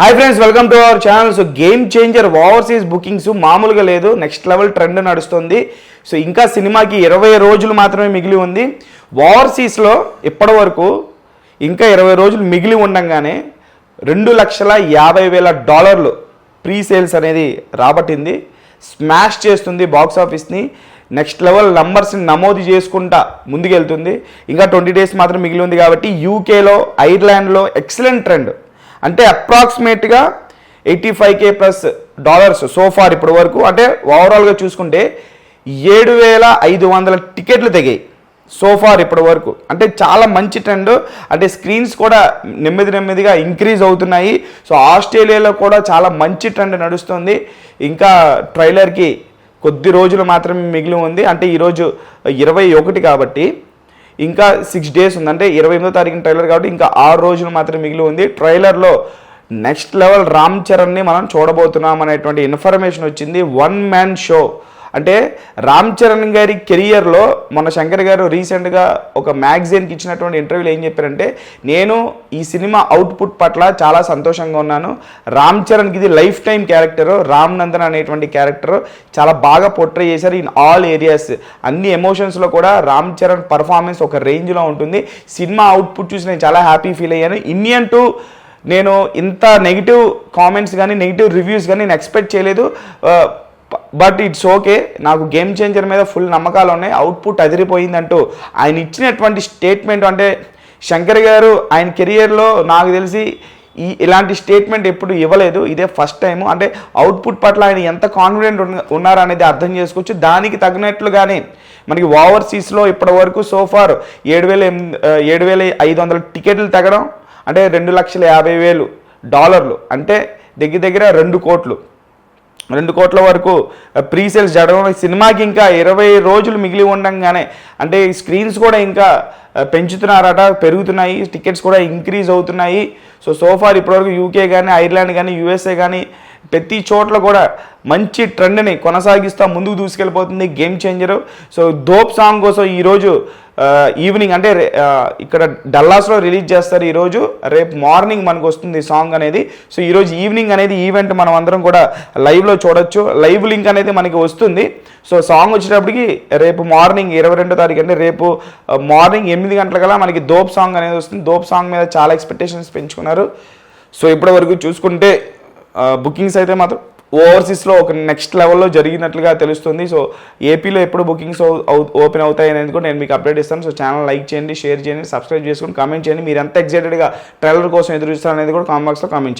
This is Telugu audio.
Hi friends welcome to our channel so game changer overseas bookings మామూలుగా లేదు. నెక్స్ట్ లెవెల్ ట్రెండ్ నడుస్తుంది. సో ఇంకా సినిమాకి ఇరవై రోజులు మాత్రమే మిగిలి ఉంది. ఓవర్సీస్లో ఇప్పటి వరకు ఇంకా ఇరవై రోజులు మిగిలి ఉండంగానే రెండు లక్షల యాభై వేల డాలర్లు ప్రీ సేల్స్ అనేది రాబట్టింది. స్మాష్ చేస్తుంది బాక్స్ ఆఫీస్ని నెక్స్ట్ లెవెల్ నంబర్స్ని నమోదు చేసుకుంటా ముందుకెళ్తుంది. ఇంకా ట్వంటీ డేస్ మాత్రం మిగిలి ఉంది కాబట్టి యూకేలో ఐర్లాండ్లో ఎక్సలెంట్ ట్రెండ్ అంటే అప్రాక్సిమేట్గా eighty five K plus dollars so far ఇప్పటి వరకు. అంటే ఓవరాల్గా చూసుకుంటే ఏడు వేల ఐదు వందల టికెట్లు తెగాయి సోఫార్ ఇప్పటి వరకు. అంటే చాలా మంచి ట్రెండ్ అంటే స్క్రీన్స్ కూడా నెమ్మది నెమ్మదిగా ఇంక్రీజ్ అవుతున్నాయి. సో ఆస్ట్రేలియాలో కూడా చాలా మంచి ట్రెండ్ నడుస్తుంది. ఇంకా ట్రైలర్కి కొద్ది రోజులు మాత్రమే మిగిలి ఉంది. అంటే ఈరోజు ఇరవై ఒకటి కాబట్టి ఇంకా సిక్స్ డేస్ ఉంది అంటే ఇరవై ఎనిమిదో తారీఖున ట్రైలర్ కాబట్టి ఇంకా ఆరు రోజులు మాత్రం మిగిలి ఉంది. ట్రైలర్లో నెక్స్ట్ లెవెల్ రామ్ చరణ్ని మనం చూడబోతున్నాం అనేటువంటి ఇన్ఫర్మేషన్ వచ్చింది. వన్ మ్యాన్ షో అంటే రామ్ చరణ్ గారి కెరియర్లో మన శంకర్ గారు రీసెంట్గా ఒక మ్యాగజైన్కి ఇచ్చినటువంటి ఇంటర్వ్యూలో ఏం చెప్పారంటే నేను ఈ సినిమా అవుట్పుట్ పట్ల చాలా సంతోషంగా ఉన్నాను. రామ్ చరణ్కి ఇది life time character Ram Nandan అనేటువంటి క్యారెక్టర్ చాలా బాగా పోర్ట్రే చేశారు ఇన్ ఆల్ ఏరియాస్ అన్ని ఎమోషన్స్లో కూడా రామ్ చరణ్ పర్ఫార్మెన్స్ ఒక రేంజ్లో ఉంటుంది. సినిమా అవుట్పుట్ చూసి నేను చాలా హ్యాపీ ఫీల్ అయ్యాను. ఇండియన్ టు నేను ఇంత నెగిటివ్ కామెంట్స్ కానీ నెగిటివ్ రివ్యూస్ కానీ నేను ఎక్స్పెక్ట్ చేయలేదు. But it's okay. నాకు గేమ్ చేంజర్ మీద ఫుల్ నమ్మకాలు ఉన్నాయి. అవుట్పుట్ అదిరిపోయిందంటూ ఆయన ఇచ్చినటువంటి స్టేట్మెంట్ అంటే శంకర్ గారు ఆయన కెరియర్లో నాకు తెలిసి ఈ ఇలాంటి స్టేట్మెంట్ ఎప్పుడు ఇవ్వలేదు. ఇదే ఫస్ట్ టైం అంటే అవుట్పుట్ పట్ల ఆయన ఎంత కాన్ఫిడెంట్ ఉన్నారనేది అర్థం చేసుకోవచ్చు. దానికి తగినట్లుగానే మనకి ఓవర్సీస్లో ఇప్పటి వరకు సోఫార్ ఏడు వేల ఎనిమిది ఏడు వేల ఐదు వందల టికెట్లు తగ్గడం అంటే రెండు లక్షల యాభై వేలు డాలర్లు. అంటే దగ్గర దగ్గర రెండు కోట్లు. రెండు కోట్ల వరకు ప్రీ సేల్స్ జరగడం సినిమాకి ఇంకా ఇరవై రోజులు మిగిలి ఉండంగానే అంటే స్క్రీన్స్ కూడా ఇంకా పెంచుతున్నారట పెరుగుతున్నాయి టికెట్స్ కూడా ఇంక్రీజ్ అవుతున్నాయి. సో సోఫార్ ఇప్పటివరకు యూకే కానీ ఐర్లాండ్ కానీ యూఎస్ఏ కానీ ప్రతి చోట్ల కూడా మంచి ట్రెండ్ని కొనసాగిస్తూ ముందుకు దూసుకెళ్ళిపోతుంది. Game changer. So dope song కోసం ఈరోజు ఈవినింగ్ అంటే ఇక్కడ డల్లాస్లో రిలీజ్ చేస్తారు ఈరోజు. రేపు మార్నింగ్ మనకు వస్తుంది సాంగ్ అనేది. సో ఈరోజు ఈవినింగ్ అనేది ఈవెంట్ మనం అందరం కూడా లైవ్లో చూడొచ్చు. లైవ్ లింక్ అనేది మనకి వస్తుంది. సో సాంగ్ వచ్చేటప్పటికి రేపు మార్నింగ్ ఇరవై రెండో తారీఖు అంటే రేపు మార్నింగ్ ఎనిమిది గంటలకల్లా మనకి దోప్ సాంగ్ అనేది వస్తుంది. దోప్ సాంగ్ మీద చాలా ఎక్స్పెక్టేషన్స్ పెంచుకున్నారు. సో ఇప్పటి వరకు చూసుకుంటే బుకింగ్స్ అయితే మాత్రం ఓవర్సీస్లో ఒక నెక్స్ట్ లెవెల్లో జరిగినట్లుగా తెలుస్తుంది. సో ఏపీలో ఎప్పుడు బుకింగ్స్ ఓపెన్ అవుతాయి అనేది కూడా నేను మీకు అప్డేట్ ఇస్తాను. సో ఛానల్ లైక్ చేయండి షేర్ చేయండి సబ్స్క్రైబ్ చేసుకొని కామెంట్ చేయండి. మీరు ఎంత ఎక్సైటెడ్గా ట్రైలర్ కోసం ఎదురు చూస్తారు అనేది కూడా కామెంట్ బాక్స్లో కామెంట్ చేయండి.